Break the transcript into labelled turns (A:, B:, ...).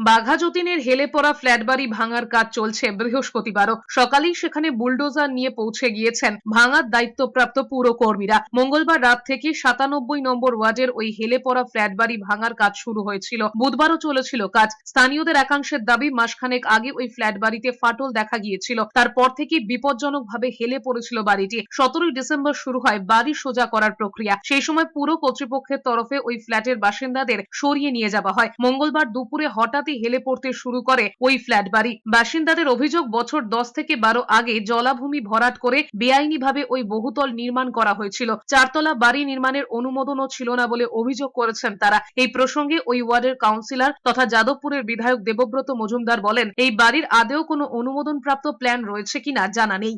A: বাঘা যতীনের হেলে পড়া ফ্ল্যাট বাড়ি ভাঙার কাজ চলছে বৃহস্পতিবারও। সকালেই সেখানে বুলডোজার নিয়ে পৌঁছে গিয়েছেন ভাঙার দায়িত্বপ্রাপ্ত পুরকর্মীরা। মঙ্গলবার রাত থেকে সাতানব্বই নম্বর ওয়ার্ডের ওই হেলে পড়া ফ্ল্যাট বাড়ি ভাঙার কাজ শুরু হয়েছিল। বুধবারও চলেছিল কাজ। স্থানীয়দের একাংশের দাবি মাসখানেক আগে ওই ফ্ল্যাট বাড়িতে ফাটল দেখা গিয়েছিল। তারপর থেকে বিপজ্জনকভাবে হেলে পড়েছিল বাড়িটি। সতেরোই ডিসেম্বর শুরু হয় বাড়ি সোজা করার প্রক্রিয়া। সেই সময় পুরো কর্তৃপক্ষের তরফে ওই ফ্ল্যাটের বাসিন্দাদের সরিয়ে নিয়ে যাওয়া হয়। মঙ্গলবার দুপুরে হঠাৎই হেলে পড়তে শুরু করে ওই ফ্ল্যাট বাড়ি। বাসিন্দাদের অভিযোগ, বছর দশ থেকে বারো আগে জলাভূমি ভরাট করে বেআইনিভাবে ওই বহুতল নির্মাণ করা হয়েছিল। চারতলা বাড়ি নির্মাণের অনুমোদনও ছিল না বলে অভিযোগ করেছেন তারা। এই প্রসঙ্গে ওই ওয়ার্ডের কাউন্সিলর তথা যাদবপুরের বিধায়ক দেবব্রত মজুমদার বলেন, এই বাড়ির আদেও কোনো অনুমোদনপ্রাপ্ত প্ল্যান রয়েছে কিনা জানা নেই।